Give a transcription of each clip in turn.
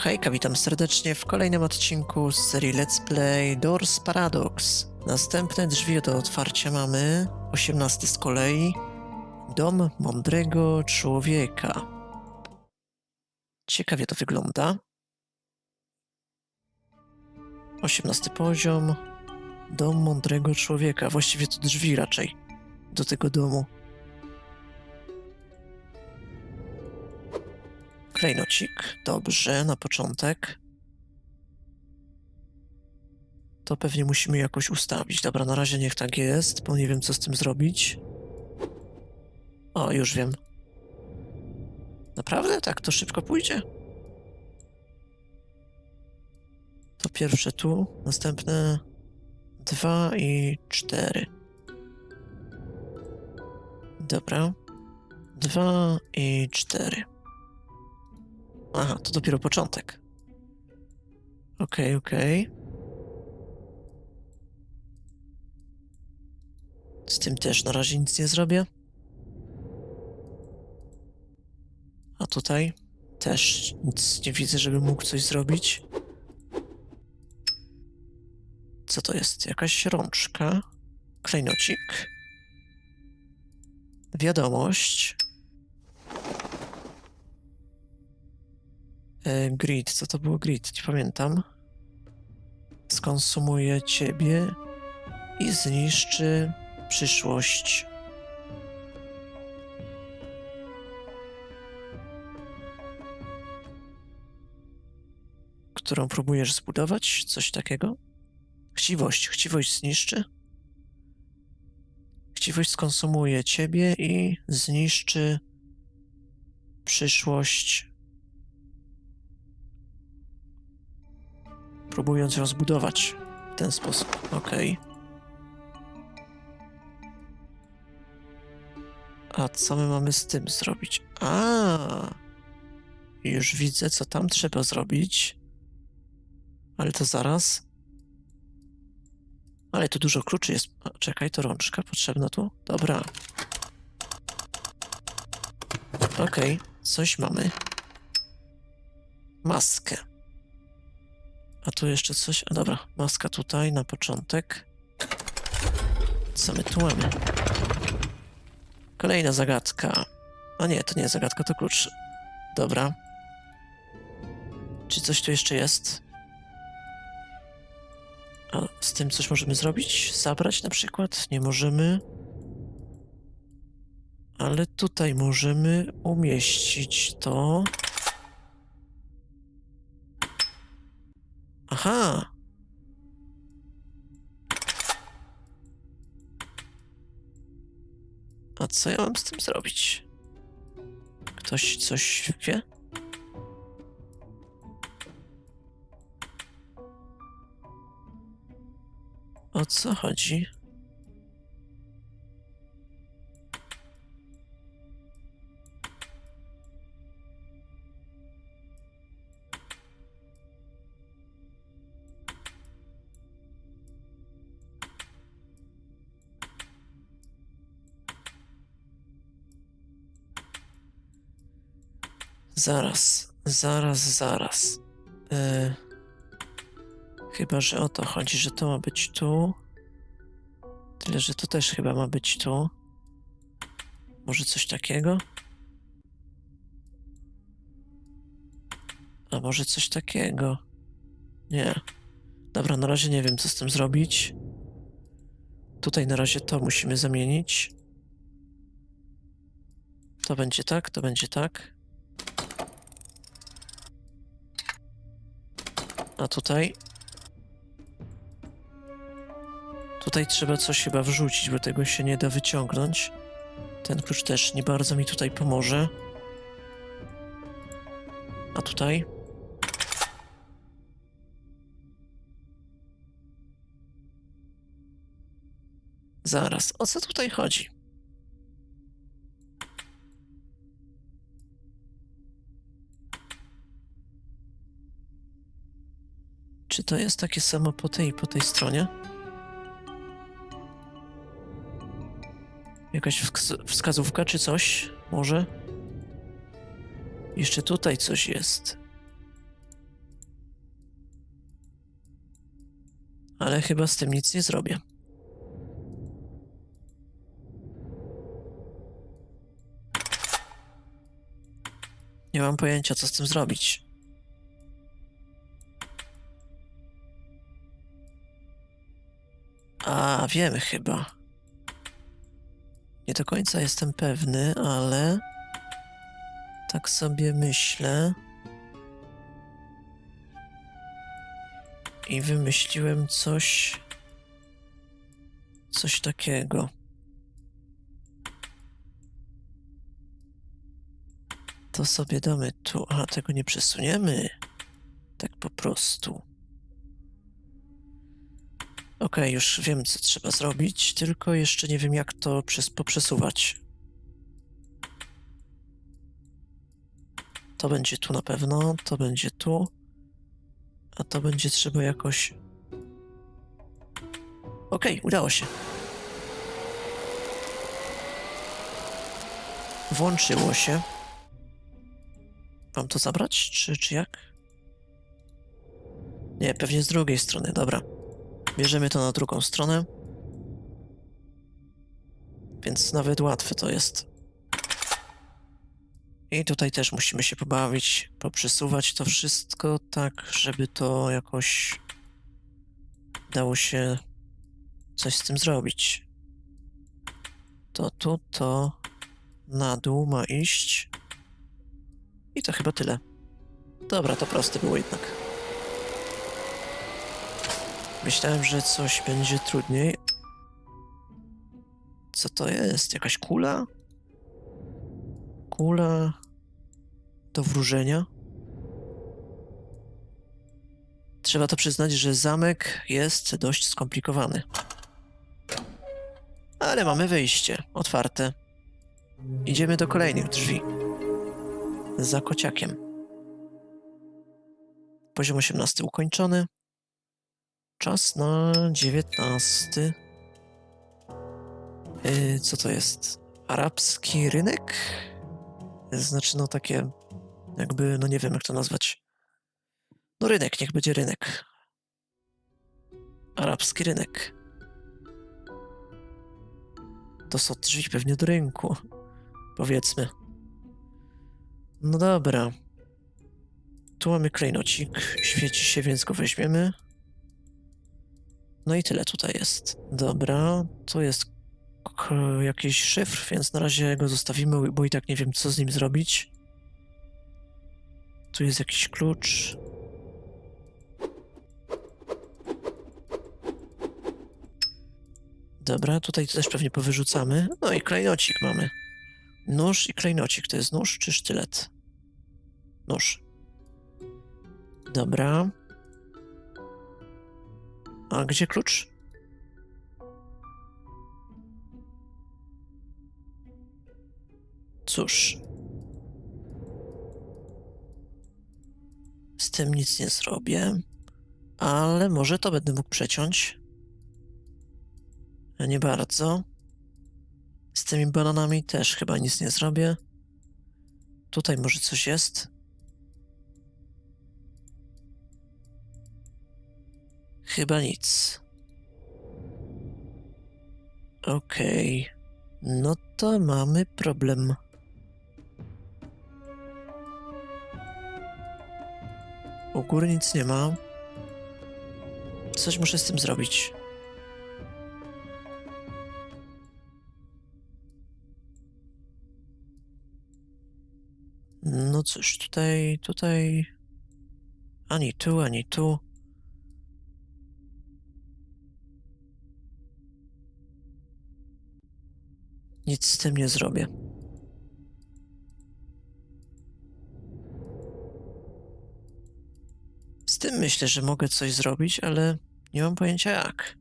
Hejka, witam serdecznie w kolejnym odcinku z serii Let's Play Doors Paradox. Następne drzwi do otwarcia mamy, 18 z kolei, Dom Mądrego Człowieka. Ciekawie to wygląda. 18 poziom, Dom Mądrego Człowieka, właściwie to drzwi raczej do tego domu. Klejnocik, dobrze, na początek. To pewnie musimy jakoś ustawić. Dobra, na razie niech tak jest, bo nie wiem co z tym zrobić. O, już wiem. Naprawdę? Tak to szybko pójdzie? To pierwsze tu, następne dwa i cztery. Dobra. Dwa i cztery. Aha, to dopiero początek. Okej, okej. Z tym też na razie nic nie zrobię. A tutaj też nic nie widzę, żeby mógł coś zrobić. Co to jest? Jakaś rączka? Klejnocik? Wiadomość. E, grid, co to było grid? Nie pamiętam. Skonsumuje ciebie i zniszczy przyszłość. Którą próbujesz zbudować? Coś takiego? Chciwość. Chciwość zniszczy? Chciwość skonsumuje ciebie i zniszczy przyszłość próbując ją zbudować w ten sposób. Okej. A co my mamy z tym zrobić? A, już widzę, co tam trzeba zrobić. Ale to zaraz. Ale tu dużo kluczy jest. A, Czekaj, to rączka potrzebna tu? Dobra. Okej, coś mamy. Maskę. A tu jeszcze coś. A dobra, maska tutaj na początek. Co my tu mamy? Kolejna zagadka. A nie, to nie jest zagadka, to klucz. Dobra. Czy coś tu jeszcze jest? A z tym coś możemy zrobić? Zabrać na przykład? Nie możemy. Ale tutaj możemy umieścić to. Aha. A co ja mam z tym zrobić? Ktoś coś wie? O co chodzi? Zaraz, zaraz, zaraz. E, chyba, że o to chodzi, że to ma być tu. Tyle, że to też chyba ma być tu. Może coś takiego? A może coś takiego? Nie. Dobra, na razie nie wiem, co z tym zrobić. Tutaj na razie to musimy zamienić. To będzie tak, to będzie tak. A tutaj? Tutaj trzeba coś chyba wrzucić, bo tego się nie da wyciągnąć. Ten klucz też nie bardzo mi tutaj pomoże. A tutaj? Zaraz, o co tutaj chodzi? Czy to jest takie samo po tej i po tej stronie? Jakaś wskazówka czy coś? Może? Jeszcze tutaj coś jest. Ale chyba z tym nic nie zrobię. Nie mam pojęcia, co z tym zrobić. A, wiemy chyba. Nie do końca jestem pewny, ale tak sobie myślę. I wymyśliłem coś. Coś takiego. To sobie damy tu. A tego nie przesuniemy. Tak po prostu. Okej, już wiem, co trzeba zrobić, tylko jeszcze nie wiem, jak to przez, poprzesuwać. To będzie tu na pewno, to będzie tu. A to będzie trzeba jakoś. Okej, udało się. Włączyło się. Mam to zabrać, czy, czy jak? Nie, pewnie z drugiej strony, dobra. Bierzemy to na drugą stronę. Więc nawet łatwe to jest. I tutaj też musimy się pobawić, poprzesuwać to wszystko tak, żeby to jakoś dało się coś z tym zrobić. To tu, to na dół ma iść. I to chyba tyle. Dobra, to proste było jednak. Myślałem, że coś będzie trudniej. Co to jest? Jakaś kula? Kula do wróżenia? Trzeba to przyznać, że zamek jest dość skomplikowany. Ale mamy wyjście, otwarte. Idziemy do kolejnych drzwi. Za kociakiem. Poziom 18 ukończony. Czas na 19. Yy, co to jest? Arabski rynek? Znaczy, no takie, jakby, no nie wiem jak to nazwać. No rynek, niech będzie rynek. Arabski rynek. To są drzwi pewnie do rynku. Powiedzmy. No dobra. Tu mamy klejnocik. Świeci się, więc go weźmiemy. No i tyle tutaj jest. Dobra, tu jest jakiś szyfr, więc na razie go zostawimy, bo i tak nie wiem, co z nim zrobić. Tu jest jakiś klucz. Dobra, tutaj też pewnie powyrzucamy. No i klejnocik mamy. Nóż i klejnocik. To jest nóż czy sztylet? Nóż. Dobra. A gdzie klucz? Cóż. Z tym nic nie zrobię. Ale może to będę mógł przeciąć. Nie bardzo. Z tymi bananami też chyba nic nie zrobię. Tutaj może coś jest. Chyba nic. Okej. No to mamy problem. U góry nic nie ma. Coś muszę z tym zrobić. No cóż, tutaj, tutaj. Ani tu, ani tu. Nic z tym nie zrobię. Z tym myślę, że mogę coś zrobić, ale nie mam pojęcia jak.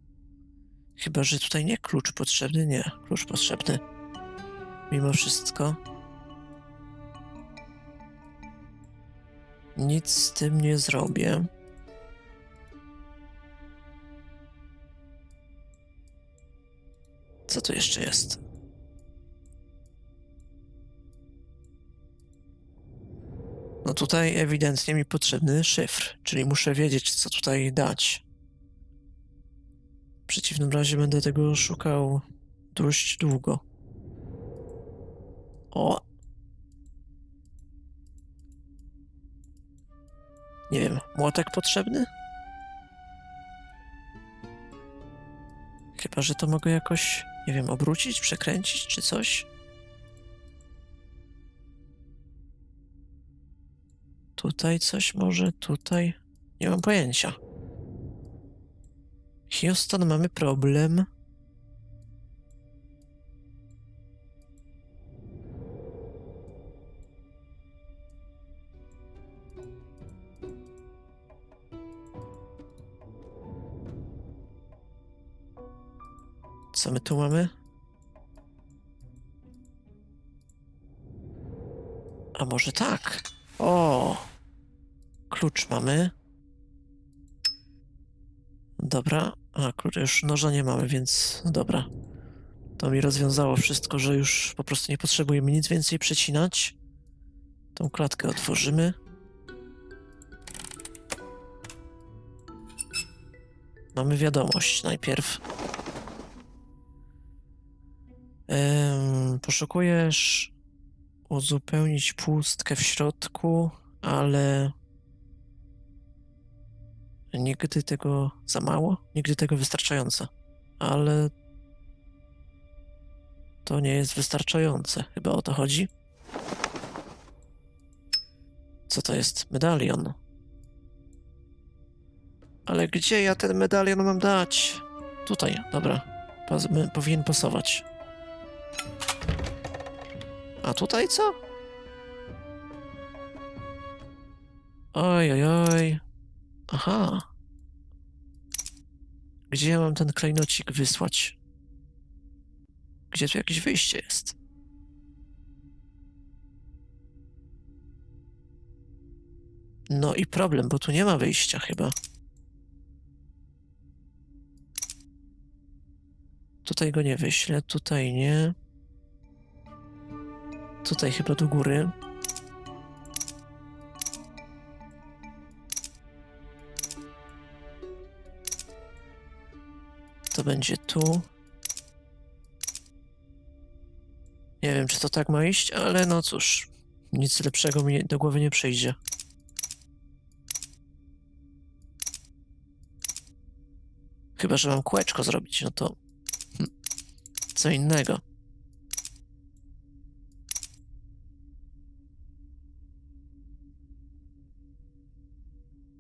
Chyba, że tutaj nie klucz potrzebny, nie. Klucz potrzebny. Mimo wszystko. Nic z tym nie zrobię. Co tu jeszcze jest? No tutaj ewidentnie mi potrzebny szyfr, czyli muszę wiedzieć, co tutaj dać. przeciwnym razie będę tego szukał dość długo. O! Nie wiem, młotek potrzebny? Chyba, że to mogę jakoś, nie wiem, obrócić, przekręcić czy coś. Tutaj coś może, tutaj. Nie mam pojęcia. Houston, mamy problem. Co my tu mamy? A może tak? O! Klucz mamy. Dobra. A, klucz już noża nie mamy, więc dobra. To mi rozwiązało wszystko, że już po prostu nie potrzebujemy nic więcej przecinać. Tą klatkę otworzymy. Mamy wiadomość najpierw. Em, poszukujesz uzupełnić pustkę w środku, ale nigdy tego za mało, nigdy tego wystarczająco. Ale to nie jest wystarczające. Chyba o to chodzi. Co to jest? Medalion. Ale gdzie ja ten medalion mam dać? Tutaj, dobra. Powinien pasować. A tutaj co? Oj, oj, oj. Aha. Gdzie ja mam ten klejnocik wysłać? Gdzie tu jakieś wyjście jest? No i problem, bo tu nie ma wyjścia chyba. Tutaj go nie wyślę, tutaj nie. Tutaj chyba do góry. To będzie tu. Nie wiem, czy to tak ma iść, ale no cóż. Nic lepszego mi do głowy nie przyjdzie. Chyba, że mam kółeczko zrobić, no to... hm, Co innego.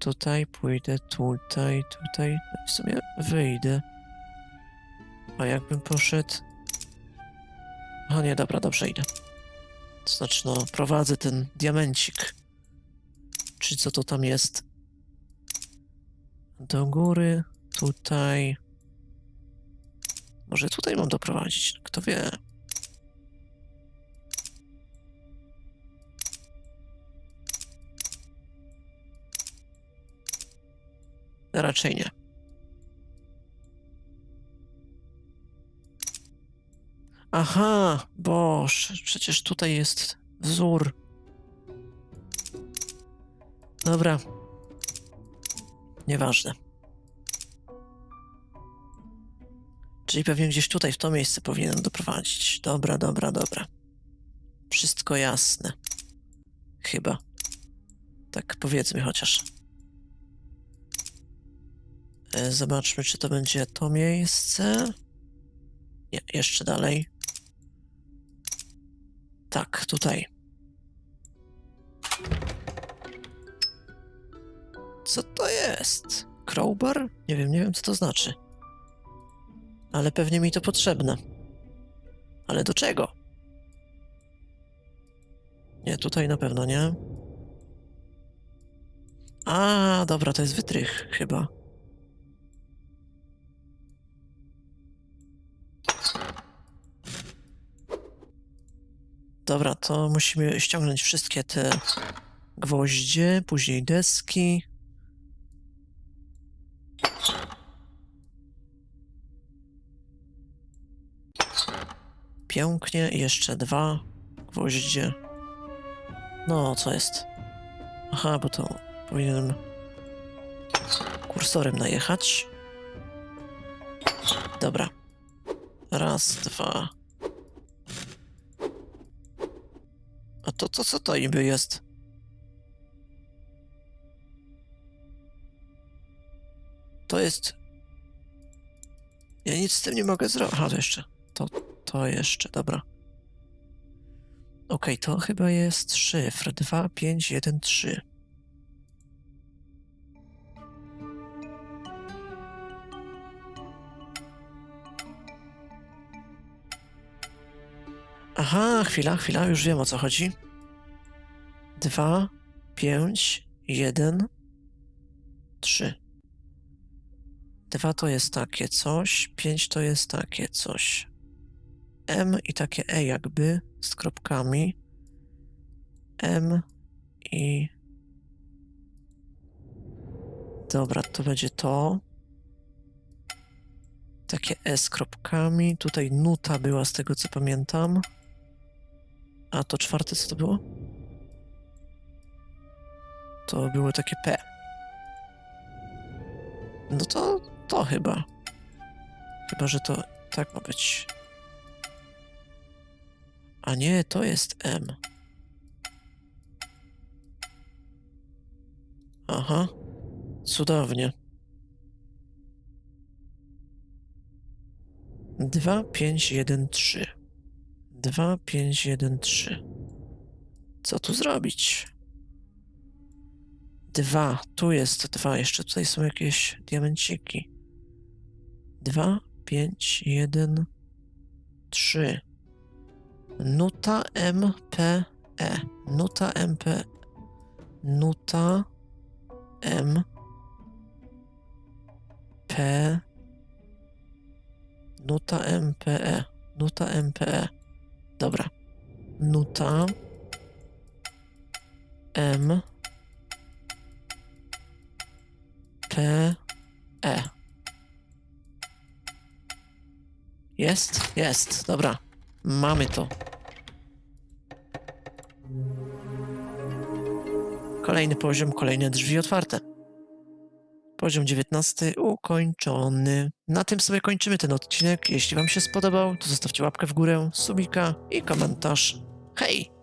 Tutaj pójdę, tutaj, tutaj. No W sumie wyjdę. A jakbym poszedł... O nie, dobra, dobrze idę. To znaczy, no, prowadzę ten diamencik. Czy co to tam jest? Do góry, tutaj. Może tutaj mam doprowadzić, kto wie. Raczej nie. Aha, boż, przecież tutaj jest wzór. Dobra. Nieważne. Czyli pewnie gdzieś tutaj, w to miejsce powinienem doprowadzić. Dobra, dobra, dobra. Wszystko jasne. Chyba. Tak powiedzmy chociaż. E, Zobaczmy, czy to będzie to miejsce. Nie, jeszcze dalej. Tak, tutaj. Co to jest? Crowbar? Nie wiem, nie wiem co to znaczy. Ale pewnie mi to potrzebne. Ale do czego? Nie, tutaj na pewno nie. A, dobra, to jest wytrych chyba. Dobra, to musimy ściągnąć wszystkie te gwoździe, później deski. Pięknie, jeszcze dwa gwoździe. No, co jest? Aha, bo to powinienem kursorem najechać. Dobra. Raz, dwa. A to co, to niby jest? To jest... Ja nic z tym nie mogę zrobić. Aha, to jeszcze. To, to jeszcze, dobra. Okej, to chyba jest szyfr 2513. Aha, chwila, chwila, już wiem o co chodzi. 2, 5, 1, 3. 2 to jest takie coś, 5 to jest takie coś. M i takie E jakby z kropkami. M i. Dobra, to będzie to. Takie E z kropkami. Tutaj nuta była z tego co pamiętam. A to czwarte co to było? To było takie P. No to to chyba. Chyba, że to tak ma być. A nie, to jest M. Aha. Cudownie. Dwa, pięć, jeden, trzy. Dwa, pięć, jeden, trzy. Co tu zrobić? Dwa. Tu jest dwa. Jeszcze tutaj są jakieś diamenciki. Dwa, pięć, jeden, trzy. Nuta MPE. Nuta MP. Nuta M. P. Nuta MPE. Nuta MPE. Dobra. Nuta M. E. Jest? Jest. Dobra. Mamy to. Kolejny poziom, kolejne drzwi otwarte. Poziom 19 ukończony. Na tym sobie kończymy ten odcinek. Jeśli Wam się spodobał, to zostawcie łapkę w górę, subika i komentarz. Hej!